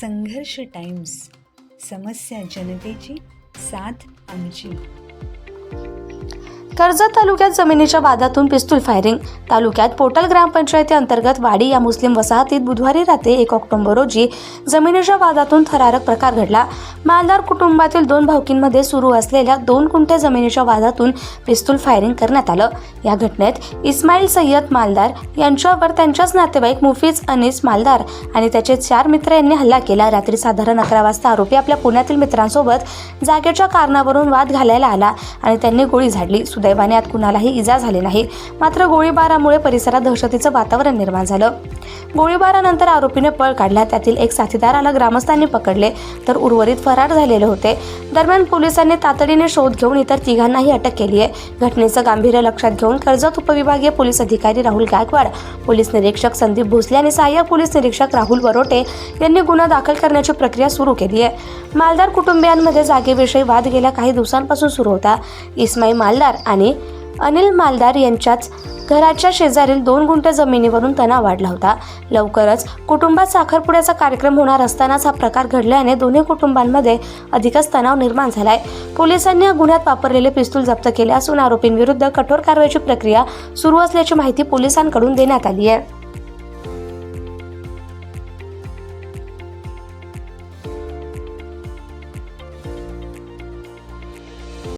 संघर्ष टाइम्स समस्या जनतेची साथ आमची. कर्जत तालुक्यात जमिनीच्या वादातून पिस्तूल फायरिंग. तालुक्यात पोटल ग्रामपंचायती अंतर्गत वाडी या मुस्लिम वसाहतीत बुधवारी रात्री एक ऑक्टोबर रोजी जमिनीच्या वादातून थरारक प्रकार घडला. मालदार कुटुंबातील दोन भावकींमध्ये सुरू असलेल्या दोन कुंठे जमिनीच्या वादातून पिस्तूल फायरिंग करण्यात आलं. या घटनेत इस्माईल सय्यद मालदार यांच्यावर त्यांच्याच नातेवाईक मुफीज अनिस मालदार आणि त्याचे चार मित्र यांनी हल्ला केला. रात्री साधारण अकरा वाजता आरोपी आपल्या पुण्यातील मित्रांसोबत जागेच्या कारणावरून वाद घालायला आला आणि त्यांनी गोळी झाडली. सुदैवाने यात कुणालाही इजा झाली नाही. मात्र गोळीबारामुळे परिसरात दहशतीचं वातावरण निर्माण झालं. गोळीबारानंतर आरोपीने पळ काढला. त्यातील एक साथीदाराला ग्रामस्थांनी पकडले तर उर्वरित फरार झालेले होते. दरम्यान पोलिसांनी तातडीने शोध घेऊन इतर तिघांनाही अटक केली आहे. घटनेचं गांभीर्य लक्षात घेऊन कर्जत उपविभागीय पोलीस अधिकारी राहुल गायकवाड पोलीस निरीक्षक संदीप भोसले आणि सहाय्यक पोलीस निरीक्षक राहुल बरोटे यांनी गुन्हा दाखल करण्याची प्रक्रिया सुरू केली आहे. मालदार कुटुंबियांमध्ये जागेविषयी वाद गेल्या काही दिवसांपासून सुरू होता. इस्माई मालदार आणि अनिल मालदार यांच्याच घराच्या शेजारील दोन गुंठ जमिनीवरून तणाव वाढला होता. लवकरच कुटुंबात साखरपुड्याचा कार्यक्रम होणार असतानाच हा प्रकार घडल्याने दोन्ही कुटुंबांमध्ये अधिकच तणाव निर्माण झालाय. पोलिसांनी या गुन्ह्यात वापरलेले पिस्तूल जप्त केले असून आरोपींविरुद्ध कठोर कारवाईची प्रक्रिया सुरू असल्याची माहिती पोलिसांकडून देण्यात आली आहे.